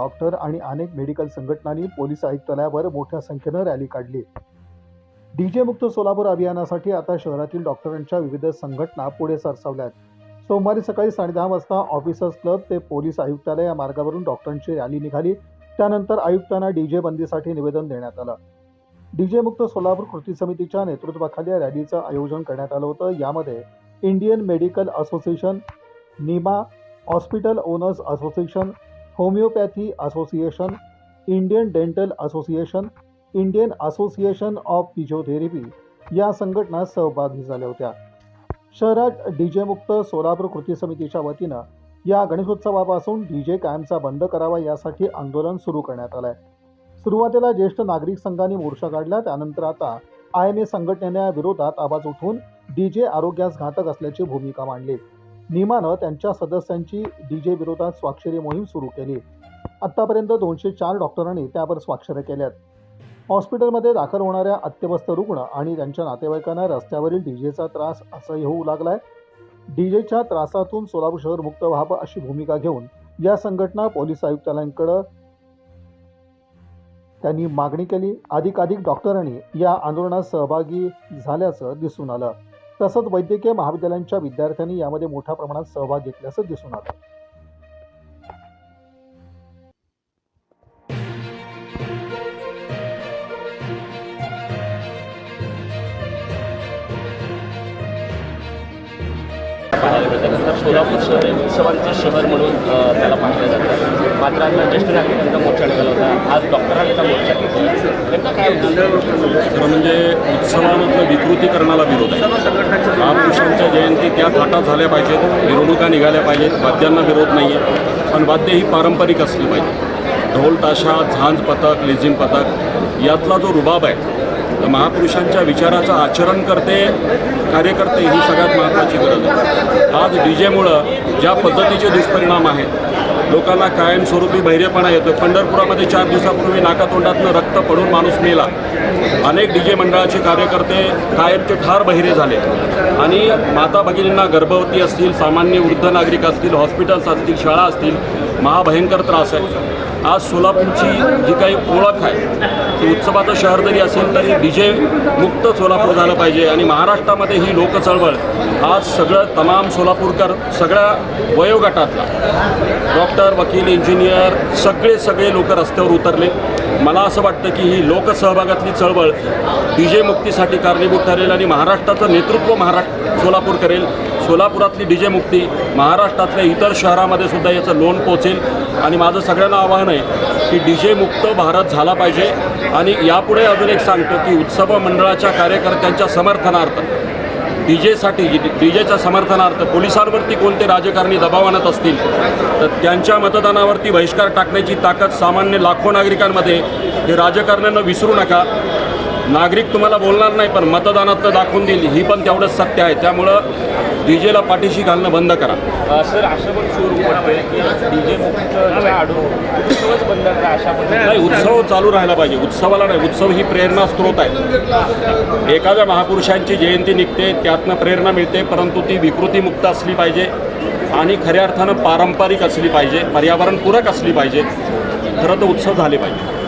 Doctor आणि अनेक medical संघटनांनी पोलीस आयुक्तालयावर मोठ्या संख्येनं रॅली काढली. डीजे मुक्त सोलापूर अभियानासाठी आता शहरातील डॉक्टरांच्या विविध संघटना पुढे सरसावल्यात. सोमवारी सकाळी साडेदहा वाजता ऑफिसर्स क्लब ते पोलीस आयुक्तालय या मार्गावरून डॉक्टरांची रॅली निघाली. त्यानंतर आयुक्तांना डीजे बंदीसाठी निवेदन देण्यात आलं. डीजे मुक्त सोलापूर कृती समितीच्या नेतृत्वाखाली या रॅलीचं आयोजन करण्यात आलं होतं. यामध्ये Indian medical association NIMA hospital owners association homeopathy association Indian dental association Indian association of physiotherapy या संघटना सहभागी झाल्या होत्या. शहरात डीजेमुक्त सोलापूर कृती समितीच्या वतीनं या गणेशोत्सवापासून डीजे कायमचा बंद करावा यासाठी आंदोलन सुरू करण्यात आलंय. सुरुवातीला ज्येष्ठ नागरिक संघाने मोर्चा काढला त्यानंतर आता आय एम ए संघटनेने विरोधात आवाज उठवून डीजे आरोग्यास घातक असल्याची भूमिका मांडली. नियमानं त्यांच्या सदस्यांची डीजे विरोधात स्वाक्षरी मोहीम सुरू केली. आत्तापर्यंत दोनशे चार डॉक्टरांनी त्यावर स्वाक्षऱ्या केल्यात. हॉस्पिटलमध्ये दाखल होणाऱ्या अत्यवस्थ रुग्ण आणि त्यांच्या नातेवाईकांना रस्त्यावरील डीजेचा त्रास असंही होऊ लागलाय. डीजेच्या त्रासातून सोलापूर शहर मुक्त व्हावं अशी भूमिका घेऊन या संघटना पोलीस आयुक्तालयांकडं त्यांनी मागणी केली. अधिकाधिक डॉक्टरांनी या आंदोलनात सहभागी झाल्याचं दिसून आलं. तसंच वैद्यकीय महाविद्यालयांच्या विद्यार्थ्यांनी यामध्ये मोठ्या प्रमाणात सहभाग घेतल्याचं दिसून आलं. पाहायला सोलापूर शहर हे उत्सवांचं शहर म्हणून त्याला पाहिलं जातं. मात्र आता ज्येष्ठ नागरिकांचा मोर्चा निघाला होता. आज डॉक्टरांचा मोर्चा घेतला खरं म्हणजे उत्सवामधलं विकृतीकरणाला विरोध आहे. महापुरुषांच्या जयंती त्या थाटात झाल्या पाहिजेत मिरवणुका निघाल्या पाहिजेत वाद्यांना विरोध नाही आहे पण वाद्य ही पारंपरिक असली पाहिजे. ढोल ताशा झांज पथक लेझिम पथक यातला जो रुबाब आहे तर महापुरुषांच्या विचाराचं आचरण करते कार्यकर्ते ही सगळ्यात महत्त्वाची गरज आहे. आज डी जेमुळं ज्या पद्धतीचे दुष्परिणाम आहेत लोकांना कायमस्वरूपी बहिरेपणा येतो पंढरपुरामध्ये चार दिवसापूर्वी नाकातोंडातनं रक्त पडून माणूस मेला. अनेक डी जे मंडळाचे कार्यकर्ते कायमचे ठार बहिरे झाले. आणि माता भगिनींना गर्भवती असतील सामान्य वृद्ध नागरिक असतील हॉस्पिटल्स असतील शाळा असतील महाभयंकर त्रास आहे. आज सोलापूरची जी काही ओळख आहे ती उत्सवाचं शहर जरी असेल तरी डी मुक्त सोलापूर झालं पाहिजे आणि महाराष्ट्रामध्ये ही लोक चळवळ आज सगळं तमाम सोलापूरकर सगळ्या वयोगटातला डॉक्टर वकील इंजिनियर सगळे सगळे लोक रस्त्यावर उतरले. मला असं वाटतं की ही लोकसहभागातली चळवळ डी मुक्तीसाठी कारणीभूत ठरेल आणि महाराष्ट्राचं नेतृत्व महाराष्ट्र सोलापूर करेल. सोलापुरातली डी जे मुक्ती महाराष्ट्रातल्या इतर शहरामध्ये सुद्धा याचं लोन पोचेल. आणि माझं सगळ्यांना आवाहन आहे की डी जे मुक्त भारत झाला पाहिजे. आणि यापुढे अजून एक सांगतो की उत्सव मंडळाच्या कार्यकर्त्यांच्या समर्थनार्थ डी जेसाठी डी जेच्या समर्थनार्थ पोलिसांवरती कोणते राजकारणी दबाव आणत असतील तर त्यांच्या मतदानावरती बहिष्कार टाकण्याची ताकद सामान्य लाखो नागरिकांमध्ये हे राजकारण्यांना विसरू नका. नागरिक तुम्हाला बोलणार नाही पण मतदानात दाखवून देईल. ही पण तेवढंच सत्य आहे. त्यामुळं डी जेला पाठीशी घालणं बंद करा. सर असं पण नाही उत्सव चालू राहायला पाहिजे. उत्सवाला नाही उत्सव ही प्रेरणा स्त्रोत आहे. एखाद्या महापुरुषांची जयंती निघते त्यातनं प्रेरणा मिळते परंतु ती विकृतीमुक्त असली पाहिजे आणि खऱ्या अर्थानं पारंपरिक असली पाहिजे पर्यावरणपूरक असली पाहिजे. खरं तर उत्सव झाले पाहिजे.